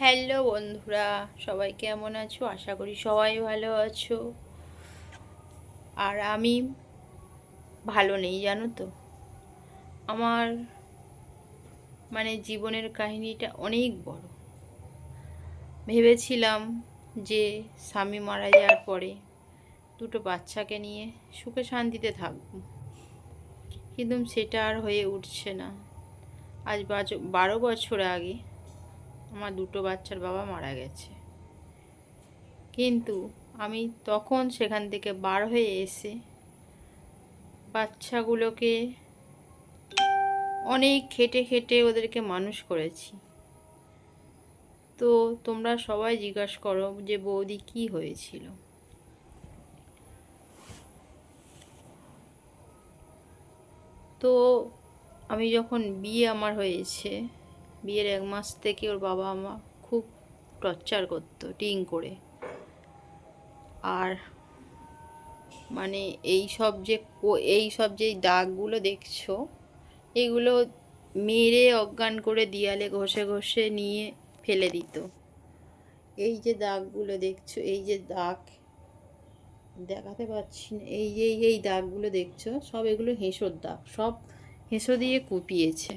Hello বন্ধুরা, সবাই কেমন আছো? আশা করি সবাই ভালো আছো। আর আমি ভালো নেই, জানো তো? আমার মানে জীবনের কাহিনীটা অনেক বড়। ভেবেছিলাম যে স্বামী মারা যাওয়ার পরে দুটো বাচ্চাকে নিয়ে সুখে শান্তিতে থাকব। কিন্তু সেটা আর হয়ে উঠছে না। আজ বারো বছর আগে আমার দুটো বাচ্চার বাবা মারা গেছে। কিন্তু আমি তখন সেখান থেকে বার হয়ে এসে বাচ্চাগুলোকে অনেক খেটে খেটে ওদেরকে মানুষ করেছি। তো তোমরা সবাই জিজ্ঞাসা করো যে বৌদি কি হয়েছিল? তো আমি যখন বিয়ে আমার হয়েছে বিয়ের এক মাস থেকে ওর বাবা মা খুব টর্চার করতো, টিং করে। আর মানে এই সব যে এই সব যে দাগগুলো দেখছ, এগুলো মেরে অজ্ঞান করে দিয়ালে ঘষে ঘষে নিয়ে ফেলে দিত। এই যে দাগগুলো দেখছ, এই যে দাগ, দেখাতে পাচ্ছি না, এই যে এই দাগগুলো দেখছ, সব এগুলো হেঁসোর দাগ, সব হেঁসো দিয়ে কুপিয়েছে।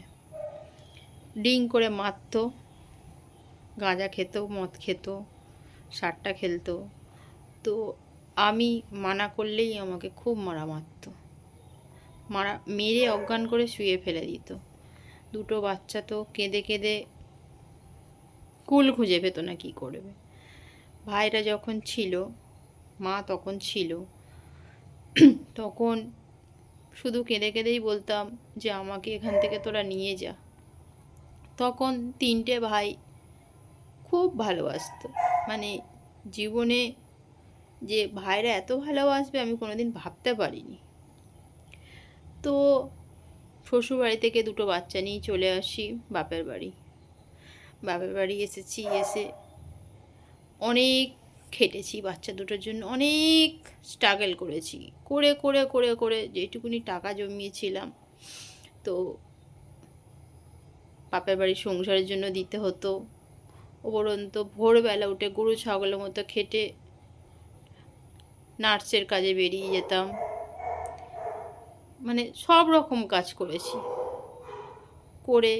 ডিং করে মারতো। গাঁজা খেত, মদ খেত, সারটা খেলতো। তো আমি মানা করলেই আমাকে খুব মারা মারতো। মারা, মেরে অজ্ঞান করে শুয়ে ফেলে দিত। দুটো বাচ্চা তো কেঁদে কেঁদে কুল খুঁজে পেত না কি করবে। ভাইরা যখন ছিল, মা তখন ছিল, তখন শুধু কেঁদে কেঁদেই বলতাম যে আমাকে এখান থেকে তোরা নিয়ে যা। তখন তিনটে ভাই খুব ভালোবাসতো। মানে জীবনে যে ভাইরা এত ভালোবাসবে আমি কোনোদিন ভাবতে পারিনি। তো শ্বশুরবাড়ি থেকে দুটো বাচ্চা নিয়ে চলে আসি বাপের বাড়ি। বাপের বাড়ি এসেছি, এসে অনেক খেটেছি বাচ্চা দুটোর জন্য, অনেক স্ট্রাগল করেছি। করে করে করে করে যেটুকুনি টাকা জমিয়েছিলাম, তো বাপের বাড়ির সংসারের জন্য দিতে হতো। উপরন্ত ভোরবেলা উঠে গরু, ছাগলের মতো খেটে নার্সের কাজে বেরিয়ে যেতাম। মানে সব রকম কাজ করেছি। করে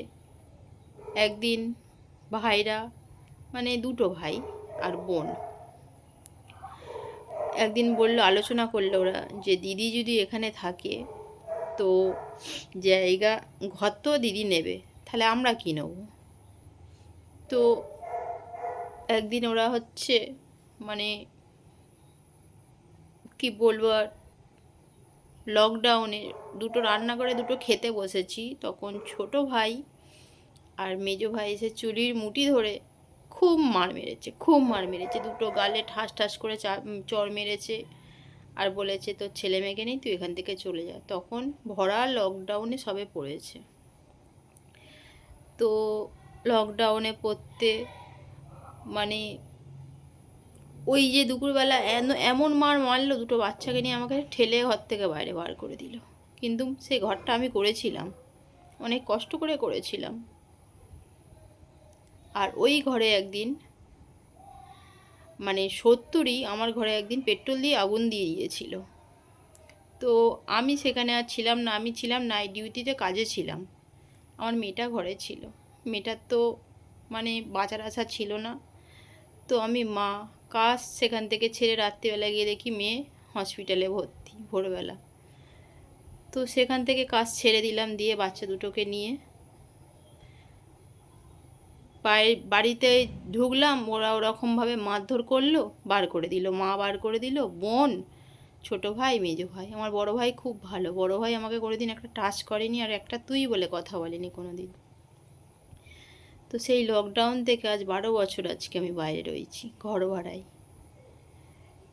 একদিন ভাইরা মানে দুটো ভাই আর বোন, একদিন বলল, আলোচনা করল ওরা যে দিদি যদি এখানে থাকে তো জায়গা, ঘর তো দিদি নেবে। তাহলে আমরা কী নেব? তো একদিন ওরা হচ্ছে মানে কি বলব আর লকডাউনে দুটো রান্না করে দুটো খেতে বসেছি। তখন ছোট ভাই আর মেজো ভাই এসে চুরির মুঠি ধরে খুব মার মেরেছে, খুব মার মেরেছে। দুটো গালে ঠাস ঠাস করে চর মেরেছে আর বলেছে, তোর ছেলে মেয়েকে নেই তুই এখান থেকে চলে যা। তখন ভরা লকডাউনে সবে পড়েছে। তো লকডাউনে পড়তে মানে ওই যে দুপুরবেলা এমন মার মারলো দুটো বাচ্চাকে নিয়ে আমাকে ঠেলে ঘর থেকে বাইরে বার করে দিল। কিন্তু সেই ঘরটা আমি করেছিলাম। অনেক কষ্ট করে করেছিলাম। আর ওই ঘরে একদিন মানে সত্তরই আমার ঘরে একদিন পেট্রোল দিয়ে আগুন দিয়ে দিয়েছিল। তো আমি সেখানে আর ছিলাম না, আমি ছিলাম নাইট ডিউটিতে কাজে ছিলাম। আমার মেয়েটা ঘরে ছিল। মেয়েটার তো মানে বাঁচার আশা ছিল না। তো আমি মা, কাজ সেখান থেকে ছেড়ে রাত্রিবেলা গিয়ে দেখি মেয়ে হসপিটালে ভর্তি ভোরবেলা। তো সেখান থেকে কাজ ছেড়ে দিলাম দিয়ে বাচ্চা দুটোকে নিয়ে। বাড়ি, বাড়িতে ঢুকলাম, ওরা ওরকমভাবে মারধর করল, বার করে দিল, মা বার করে দিল, বোন ছোট ভাই, মেজো ভাই। আমার বড় ভাই খুব ভালো। বড় ভাই আমাকে কোনোদিন একটা টাচ করেনি আর একটা তুই বলে কথা বলেনি কোনো দিন তো সেই লকডাউন থেকে আজ বারো বছর আজকে আমি বাইরে রয়েছি, ঘর ভাড়ায়।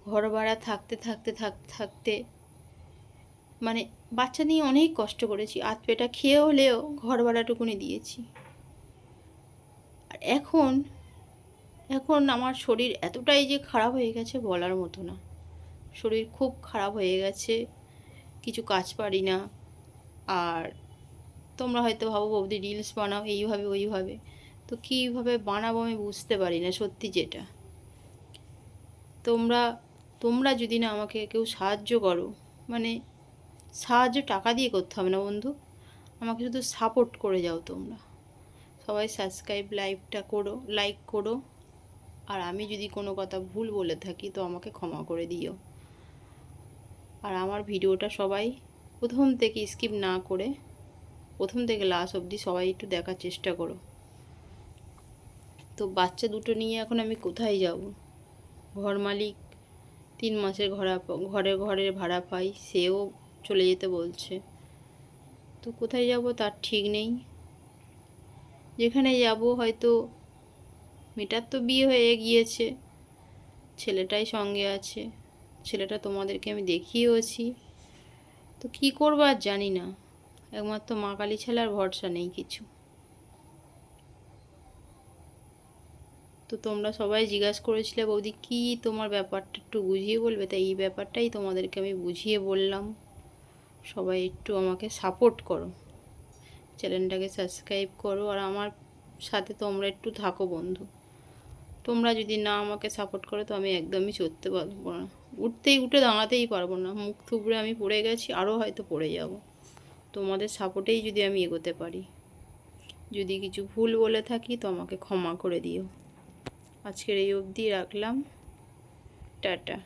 ঘর ভাড়া থাকতে থাকতে থাকতে থাকতে মানে বাচ্চা নিয়ে অনেক কষ্ট করেছি। আধ পেটা খেয়ে হলেও ঘর ভাড়াটুকুনি দিয়েছি। আর এখন এখন আমার শরীর এতটাই যে খারাপ হয়ে গেছে বলার মতো না। শরীর খুব খারাপ হয়ে গেছে, কিছু কাজ পারি না। আর তোমরা হয়তো ভাবো, বৌদি রিলস বানাও, এইভাবে, ওইভাবে। তো কীভাবে বানাবো আমি বুঝতে পারি না, সত্যি যেটা। তোমরা তোমরা যদি না আমাকে কেউ সাহায্য করো মানে সাহায্য টাকা দিয়ে করতে হবে না বন্ধু, আমাকে শুধু সাপোর্ট করে যাও তোমরা। সবাই সাবস্ক্রাইব লাইভটা করো লাইক করো। আর আমি যদি কোনো কথা ভুল বলে থাকি, তো আমাকে ক্ষমা করে দিও। আর আমার ভিডিওটা সবাই প্রথম থেকে স্কিপ না করে, প্রথম থেকে লাস্ট অবধি সবাই একটু দেখার চেষ্টা করো। তো বাচ্চা দুটো নিয়ে এখন আমি কোথায় যাব? ঘর মালিক তিন মাসের ঘরা, ঘরে ঘরের ভাড়া পাই, সেও চলে যেতে বলছে। তো কোথায় যাব তার ঠিক নেই। যেখানে যাব হয়তো মেয়েটার তো বিয়ে হয়ে গিয়েছে, ছেলেটাই সঙ্গে আছে। ছেলেটা তোমাদেরকে আমি দেখিয়েওছি। তো কি করব আর জানি না। একমাত্র মা কালী ছাড়া আর ভরসা নেই কিছু। তো তোমরা সবাই জিজ্ঞাসা করেছিলে, বৌদি, কি তোমার ব্যাপারটা একটু বুঝিয়ে বলবে? তাই এই ব্যাপারটাই তোমাদেরকে আমি বুঝিয়ে বললাম। সবাই একটু আমাকে সাপোর্ট করো। চ্যানেলটাকে সাবস্ক্রাইব করো। আর আমার সাথে তোমরা একটু থাকো বন্ধু। তোমরা যদি না আমাকে সাপোর্ট করো, তো আমি একদমই চলতে পারব না। উঠতেই, উঠে দাঁড়াতেই পারব না। মুখ থুবড়ে আমি পড়ে গেছি আরও হয়তো পড়ে যাব। তোমাদের সাপোর্টেই যদি আমি এগোতে পারি। যদি কিছু ভুল বলে থাকি, তো আমাকে ক্ষমা করে দিও। আজকের এই অবধি রাখলাম। টাটা।